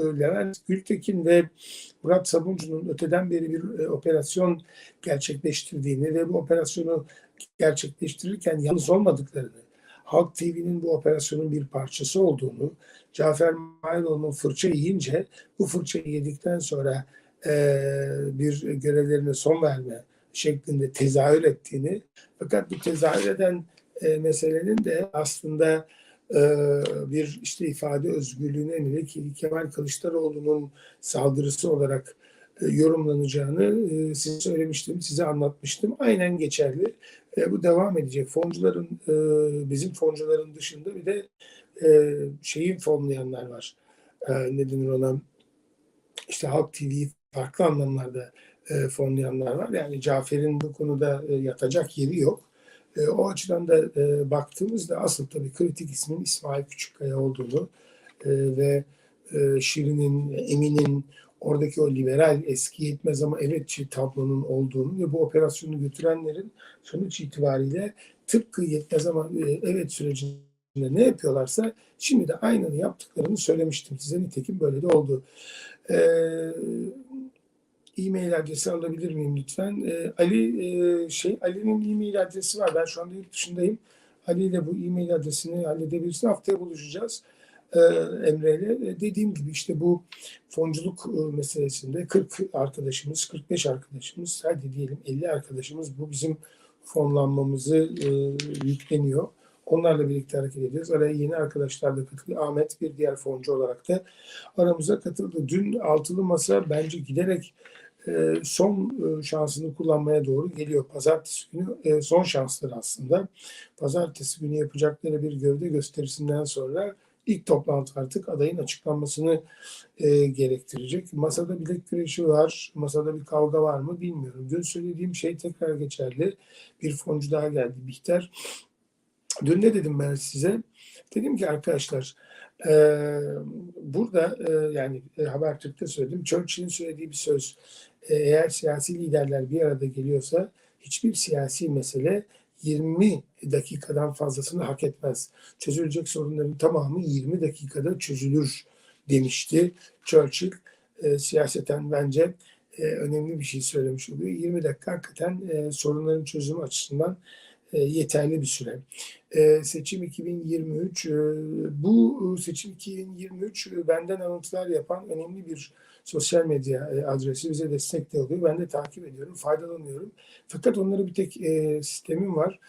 Levent Gültekin ve Murat Sabuncu'nun öteden beri bir e, operasyon gerçekleştirdiğini ve bu operasyonu gerçekleştirirken yalnız olmadıklarını, Halk TV'nin bu operasyonun bir parçası olduğunu, Cafer Mailoğlu'nun fırça yiyince bu fırçayı yedikten sonra e, bir görevlerine son verme şeklinde tezahür ettiğini fakat bu tezahür eden e, meselenin de aslında bir işte ifade özgürlüğüne yönelik Kemal Kılıçdaroğlu'nun saldırısı olarak e, yorumlanacağını e, size söylemiştim, size anlatmıştım. Aynen geçerli. E, bu devam edecek. Foncuların, e, bizim foncuların dışında bir de e, şeyin fonlayanlar var. E, ne denir ona? İşte Halk TV'yi farklı anlamlarda e, fonlayanlar var. Yani Cafer'in bu konuda e, yatacak yeri yok. E, o açıdan da e, baktığımızda asıl tabii kritik ismin İsmail Küçükkaya olduğunu e, ve e, Şirin'in, Emin'in oradaki o liberal eski yetmez ama evetçi tablonun olduğunu ve bu operasyonu götürenlerin sonuç itibariyle tıpkı yetmez ama e, evet sürecinde ne yapıyorlarsa şimdi de aynını yaptıklarını söylemiştim size. Nitekim böyle de oldu. E, e-mail adresi alabilir miyim lütfen? E, Ali e, şey Ali'nin e-mail adresi var. Ben şu anda yurt dışındayım. Ali ile bu e-mail adresini halledebilirsin. Haftaya buluşacağız. E, Emre ile. E, dediğim gibi işte bu fonculuk e, meselesinde 40 arkadaşımız, 45 arkadaşımız, hadi diyelim 50 arkadaşımız bu bizim fonlanmamızı yükleniyor. Onlarla birlikte hareket edeceğiz. Araya yeni arkadaşlar da katılıyor. Ahmet bir diğer foncu olarak da aramıza katıldı. Dün altılı masa bence giderek son e, şansını kullanmaya doğru geliyor. Pazartesi günü e, son şansları aslında. Pazartesi günü yapacakları bir gövde gösterisinden sonra ilk toplantı artık adayın açıklanmasını e, gerektirecek. Masada bilek güreşi var, masada bir kavga var mı bilmiyorum. Dün söylediğim şey tekrar geçerli. Bir foncu daha geldi Bihter. Dün ne dedim ben size? Dedim ki arkadaşlar e, burada e, yani e, Habertürk'te söyledim. Churchill'in söylediği bir söz. E, eğer siyasi liderler bir arada geliyorsa hiçbir siyasi mesele 20 dakikadan fazlasını hak etmez. Çözülecek sorunların tamamı 20 dakikada çözülür demişti Churchill. E, siyaseten bence e, önemli bir şey söylemiş oluyor. 20 dakika hakikaten e, sorunların çözümü açısından yeterli bir süre. E, seçim 2023, e, bu seçim 2023 benden alıntılar yapan önemli bir sosyal medya adresi bize destek de oluyor. Ben de takip ediyorum, faydalanıyorum. Fakat onları bir tek sistemim var.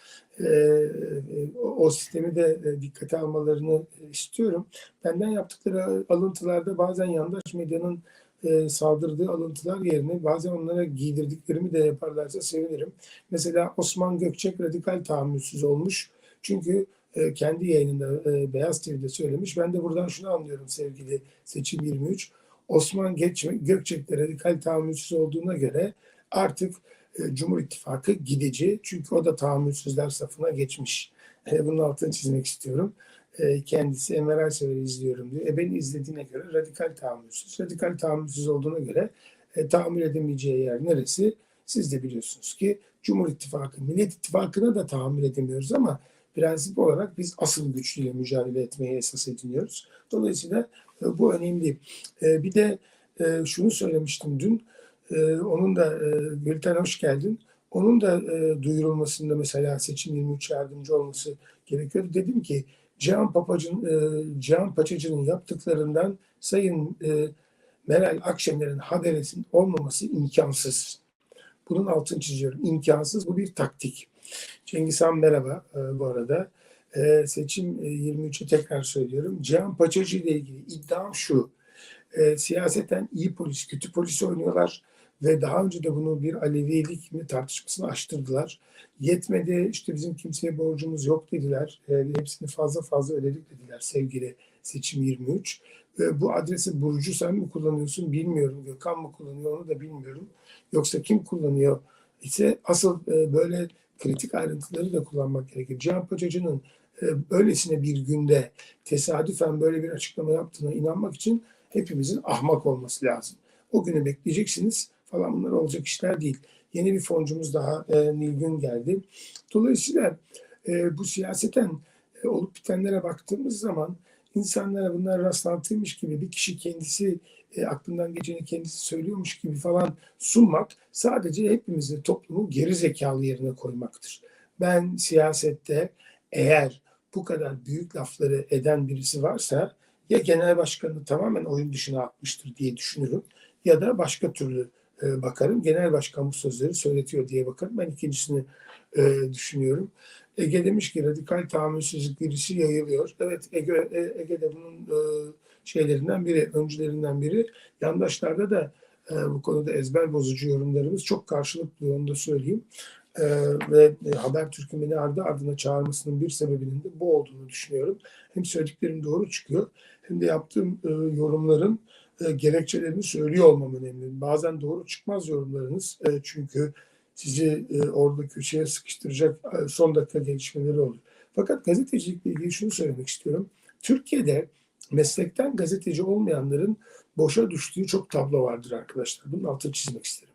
O sistemi de dikkate almalarını istiyorum. Benden yaptıkları alıntılarda bazen yandaş medyanın e, saldırdığı alıntılar yerine bazen onlara giydirdiklerimi de yaparlarsa sevinirim. Mesela Osman Gökçek radikal tahammülsüz olmuş. Çünkü e, kendi yayınında e, Beyaz TV'de söylemiş. Ben de buradan şunu anlıyorum sevgili Seçim 23. Osman Gökçek de radikal tahammülsüz olduğuna göre artık e, Cumhur İttifakı gidici. Çünkü o da tahammülsüzler safına geçmiş. E, bunun altını çizmek istiyorum. E, kendisi Enver Aysever'i izliyorum diyor. E beni izlediğine göre radikal tahammülsüz. Radikal tahammülsüz olduğuna göre e, tahammül edemeyeceği yer neresi? Siz de biliyorsunuz ki Cumhur İttifakı, Millet İttifakı'na da tahammül edemiyoruz ama prensip olarak biz asıl güçlüyle mücadele etmeye esas ediniyoruz. Dolayısıyla e, bu önemli. E, bir de e, şunu söylemiştim dün, e, onun da e, Gülten hoş geldin. Onun da e, duyurulmasında mesela seçim 23 yardımcı olması gerekiyor. Dedim ki Cihan Papacın, e, Cihan Paçacı'nın yaptıklarından Sayın e, Meral Akşener'in haberesin olmaması imkansız. Bunun altını çiziyorum. İmkansız. Bu bir taktik. Cengiz Han merhaba e, bu arada. E, seçim e, 23'ü tekrar söylüyorum. Cihan Paçacı ile ilgili iddiam şu. E, siyaseten iyi polis, kötü polis oynuyorlar ve daha önce de bunu bir Alevilik mi tartışmasını açtırdılar. Yetmedi işte bizim kimseye borcumuz yok dediler. E, hepsini fazla fazla ödedik dediler sevgili seçim 23. E, bu adresi Burcu sen mi kullanıyorsun bilmiyorum. Gökhan mı kullanıyor onu da bilmiyorum. Yoksa kim kullanıyor ise asıl e, böyle kritik ayrıntıları da kullanmak gerekir. Cihan Paçacı'nın e, öylesine bir günde tesadüfen böyle bir açıklama yaptığına inanmak için hepimizin ahmak olması lazım. O günü bekleyeceksiniz falan bunlar olacak işler değil. Yeni bir foncumuz daha e, Nilgün geldi. Dolayısıyla e, bu siyaseten e, olup bitenlere baktığımız zaman insanlara bunlar rastlantıymış gibi bir kişi kendisi e, aklından geçeni kendisi söylüyormuş gibi falan sunmak sadece hepimizi toplumu geri zekalı yerine koymaktır. Ben siyasette eğer bu kadar büyük lafları eden birisi varsa ya genel başkanı tamamen oyun dışına atmıştır diye düşünürüm ya da başka türlü e, bakarım. Genel başkan bu sözleri söyletiyor diye bakarım. Ben ikincisini e, düşünüyorum. Ege demiş ki radikal tahammülsüzlük virüsü yayılıyor. Evet Ege, e, Ege de bunun e, şeylerinden biri, öncülerinden biri. Yandaşlarda da e, bu konuda ezber bozucu yorumlarımız çok karşılıklı onu da söyleyeyim. E, ve e, Habertürk'ün beni ardı ardına çağırmasının bir sebebinin de bu olduğunu düşünüyorum. Hem söylediklerim doğru çıkıyor hem de yaptığım e, yorumların e, gerekçelerini söylüyor olmam önemli. Bazen doğru çıkmaz yorumlarınız e, çünkü sizi e, orada köşeye sıkıştıracak e, son dakika gelişmeleri oluyor. Fakat gazetecilikle ilgili şunu söylemek istiyorum. Türkiye'de meslekten gazeteci olmayanların boşa düştüğü çok tablo vardır arkadaşlar. Bunun altını çizmek isterim.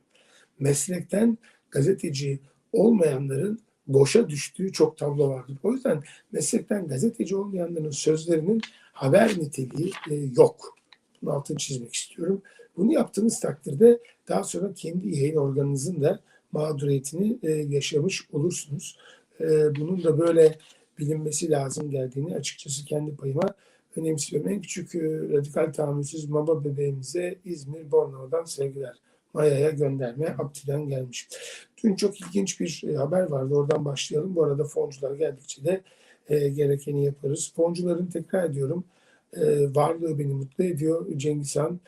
Meslekten gazeteci olmayanların boşa düştüğü çok tablo vardır. O yüzden meslekten gazeteci olmayanların sözlerinin haber niteliği e, yok. Bunun altını çizmek istiyorum. Bunu yaptığınız takdirde daha sonra kendi yayın organınızın da mağduriyetini e, yaşamış olursunuz. E, bunun da böyle bilinmesi lazım geldiğini açıkçası kendi payıma önemsiyorum. En küçük e, radikal tahammülsüz baba bebeğimize İzmir Bornova'dan sevgiler. Maya'ya gönderme Abdi'den gelmiş. Dün çok ilginç bir e, haber vardı. Oradan başlayalım. Bu arada foncular geldikçe de e, gerekeni yaparız. Foncuların tekrar ediyorum e, varlığı beni mutlu ediyor. Cengiz Han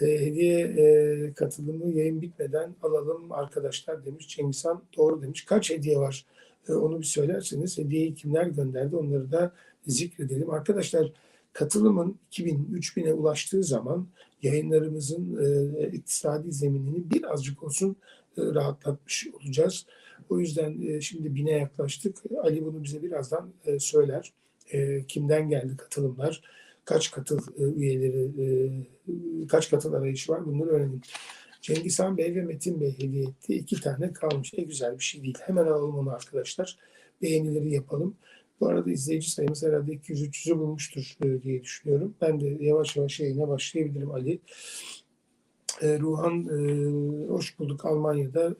e, hediye e, katılımı yayın bitmeden alalım arkadaşlar demiş. Cengiz Han doğru demiş. Kaç hediye var? E, onu bir söylerseniz hediyeyi kimler gönderdi onları da zikredelim. Arkadaşlar katılımın 2000-3000'e ulaştığı zaman yayınlarımızın e, iktisadi zeminini birazcık olsun e, rahatlatmış olacağız. O yüzden e, şimdi bine yaklaştık. Ali bunu bize birazdan e, söyler. E, kimden geldi katılımlar? Kaç katıl e, üyeleri, e, kaç katıl arayışı var bunları öğrenelim. Cengiz Han Bey ve Metin Bey hediye etti. İki tane kalmış. Ne güzel bir şey değil. Hemen alalım onu arkadaşlar. Beğenileri yapalım. Bu arada izleyici sayımız herhalde 200-300'ü bulmuştur e, diye düşünüyorum. Ben de yavaş yavaş yayına başlayabilirim Ali. Ruhan hoş bulduk Almanya'da.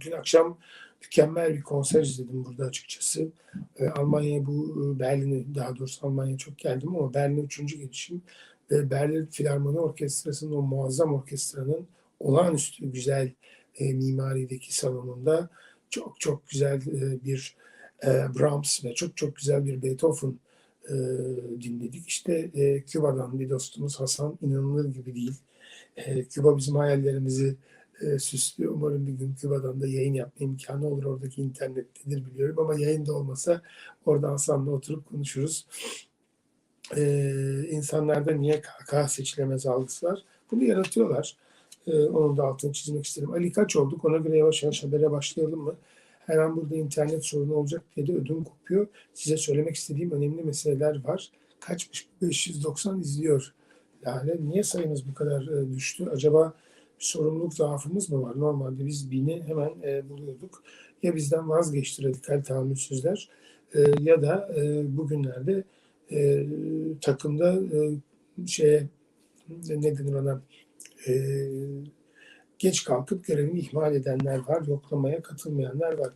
Dün akşam mükemmel bir konser izledim burada açıkçası. E, Almanya bu e, Berlin'e daha doğrusu Almanya çok geldim ama Berlin'e üçüncü gelişim. Ve Berlin Filarmoni Orkestrası'nın o muazzam orkestranın olağanüstü güzel e, mimarideki salonunda çok çok güzel e, bir e, Brahms ve çok çok güzel bir Beethoven e, dinledik. İşte e, Küba'dan bir dostumuz Hasan inanılır gibi değil. E, Küba bizim hayallerimizi e, süslüyor. Umarım bir gün Küba'dan da yayın yapma imkanı olur. Oradaki internettedir biliyorum ama yayında olmasa orada Hasan'la oturup konuşuruz. E, insanlarda niye KK seçilemez algısı var? Bunu yaratıyorlar. E, onun da altını çizmek isterim. Ali kaç olduk? Ona göre yavaş yavaş habere başlayalım mı? Her an burada internet sorunu olacak diye de ödüm kopuyor. Size söylemek istediğim önemli meseleler var. Kaçmış? 590 izliyor. Yani niye sayımız bu kadar e, düştü? Acaba sorumluluk zaafımız mı var? Normalde biz bini hemen e, buluyorduk. Ya bizden vazgeçti radikal tahammülsüzler e, ya da e, bugünlerde e, takımda e, şeye ne denir ona e, geç kalkıp görevini ihmal edenler var, yoklamaya katılmayanlar var.